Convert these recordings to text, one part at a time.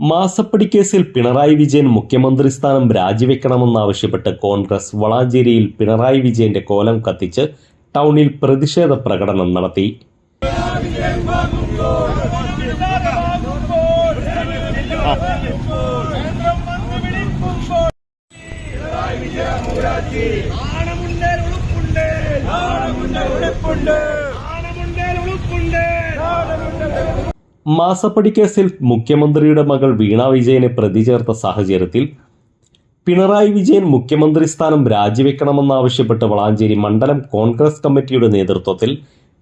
മാസപ്പടി കേസിൽ പിണറായി വിജയൻ മുഖ്യമന്ത്രി സ്ഥാനം രാജിവെക്കണമെന്നാവശ്യപ്പെട്ട് കോൺഗ്രസ് വളാഞ്ചേരിയിൽ പിണറായി വിജയന്റെ കോലം കത്തിച്ച് ടൗണിൽ പ്രതിഷേധ പ്രകടനം നടത്തി ആണമുണ്ട് ഉളുപ്പുണ്ട് മാസപ്പടി കേസിൽ മുഖ്യമന്ത്രിയുടെ മകൾ വീണ വിജയനെ പ്രതി ചേർത്ത സാഹചര്യത്തിൽ പിണറായി വിജയൻ മുഖ്യമന്ത്രി സ്ഥാനം രാജിവെക്കണമെന്നാവശ്യപ്പെട്ട് വളാഞ്ചേരി മണ്ഡലം കോൺഗ്രസ് കമ്മിറ്റിയുടെ നേതൃത്വത്തിൽ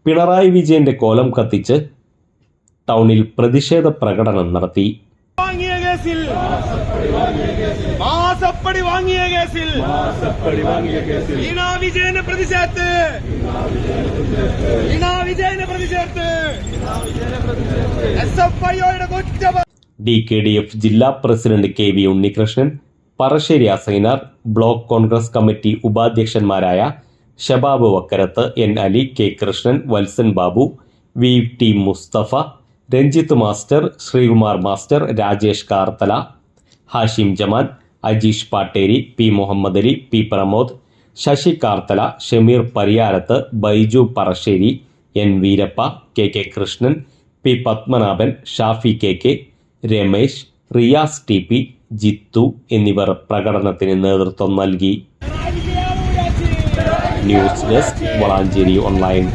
പിണറായി വിജയന്റെ കോലം കത്തിച്ച് ടൗണിൽ പ്രതിഷേധ പ്രകടനം നടത്തി. കേസിൽ മാസപ്പടി വാങ്ങിയ കേസിൽ വീണ വിജയനെ പ്രതി ചേർത്ത് വീണ വിജയനെ പ്രതി ചേർത്ത് എസ് എഫ് ഐയുടെ കുറ്റം ഡി കെ ഡി എഫ് ജില്ലാ president K V Unnikrishnan Parassery Asainar block Congress committee ഉപാധ്യക്ഷന്മാരായ Shabab Vakkarath N Ali K Krishnan Valsan Babu V T Musthafa Ranjith master Sreekumar master Rajesh Karthala Hashim Jaman Ajeesh Patteri P Muhammed Ali P Pramod Sasi Karthala Shameer Pariyarath Baiju Parassery N Veerappa K K Krishnan P Padmanabhan Shafi K K Ramesh Riyas T P Jithu എന്നിവർ പ്രകടനത്തിന് നേതൃത്വം നൽകി. News desk Valanchery online.